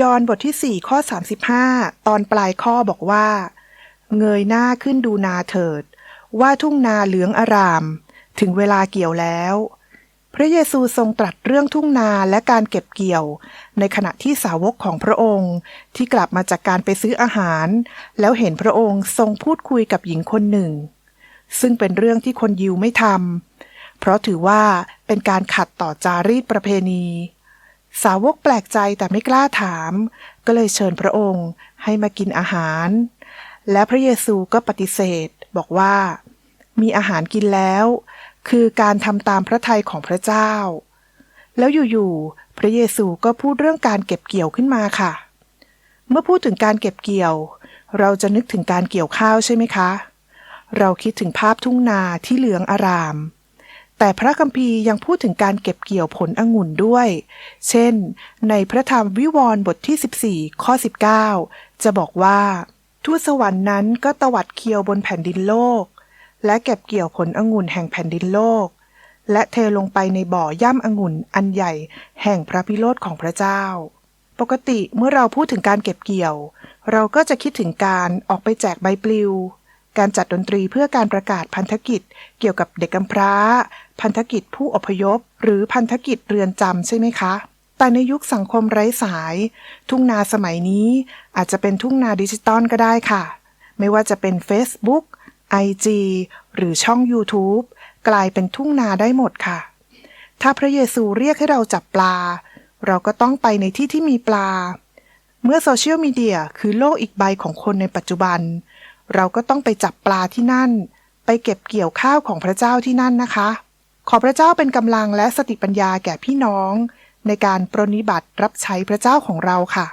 ยอห์นบทที่4ข้อ35ตอนปลายข้อบอกว่า เงยหน้าขึ้นดูนาเถิด ว่าทุ่งนาเหลืองอาราม ถึงเวลาเกี่ยวแล้ว พระเยซูทรงตรัสเรื่องทุ่งนาและการเก็บเกี่ยว ในขณะที่สาวกของพระองค์ ที่กลับมาจากการไปซื้ออาหาร แล้วเห็นพระองค์ทรงพูดคุยกับหญิงคนหนึ่ง ซึ่งเป็นเรื่องที่คนยิวไม่ทำเพราะถือว่าเป็นการขัดต่อจารีตประเพณี สาวกแปลกใจแต่ไม่กล้าถาม ก็เลยเชิญพระองค์ให้มากินอาหาร และพระเยซูก็ปฏิเสธ บอกว่า มีอาหารกินแล้ว คือการทำตามพระทัยของพระเจ้า แล้วอยู่ๆพระเยซูก็พูดเรื่องการเก็บเกี่ยวขึ้นมาค่ะ เมื่อพูดถึงการเก็บเกี่ยว เราจะนึกถึงการเกี่ยวข้าวใช่ไหมคะ เราคิดถึงภาพทุ่งนาที่เหลืองอาราม แต่พระคัมภีร์ยังพูดถึงการเก็บเกี่ยวผลองุ่นด้วย เช่น ในพระธรรมวิวรณ์บทที่ 14 ข้อ 19 จะบอกว่า ทูตสวรรค์นั้นก็ตวัดเคียวบนแผ่นดินโลก และเก็บเกี่ยวผลองุ่นแห่งแผ่นดินโลก และเทลงไปในบ่อย่ำองุ่นอันใหญ่แห่งพระพิโรธของพระเจ้า ปกติเมื่อเราพูดถึงการเก็บเกี่ยว เราก็จะคิดถึงการออกไปแจกใบปลิว การจัดดนตรีเพื่อการประกาศพันธกิจ เกี่ยวกับเด็กกำพร้า พันธกิจผู้อพยพ หรือพันธกิจเรือนจำใช่ไหมคะ แต่ในยุคสังคมไร้สาย ทุ่งนาสมัยนี้ อาจจะเป็นทุ่งนาดิจิตอลก็ได้ค่ะ ไม่ว่าจะเป็น Facebook IG หรือช่อง YouTube กลายเป็นทุ่งนาได้หมดค่ะ ถ้าพระเยซูเรียกให้เราจับปลา เราก็ต้องไปในที่ที่มีปลา เมื่อโซเชียลมีเดียคือโลกอีกใบของคนในปัจจุบัน เราก็ต้องไปจับปลาที่นั่น ไปเก็บเกี่ยวข้าวของพระเจ้าที่นั่นนะคะ ขอพระเจ้าเป็นกำลังและสติปัญญาแก่พี่น้อง ในการปรนนิบัติรับใช้พระเจ้าของเราค่ะ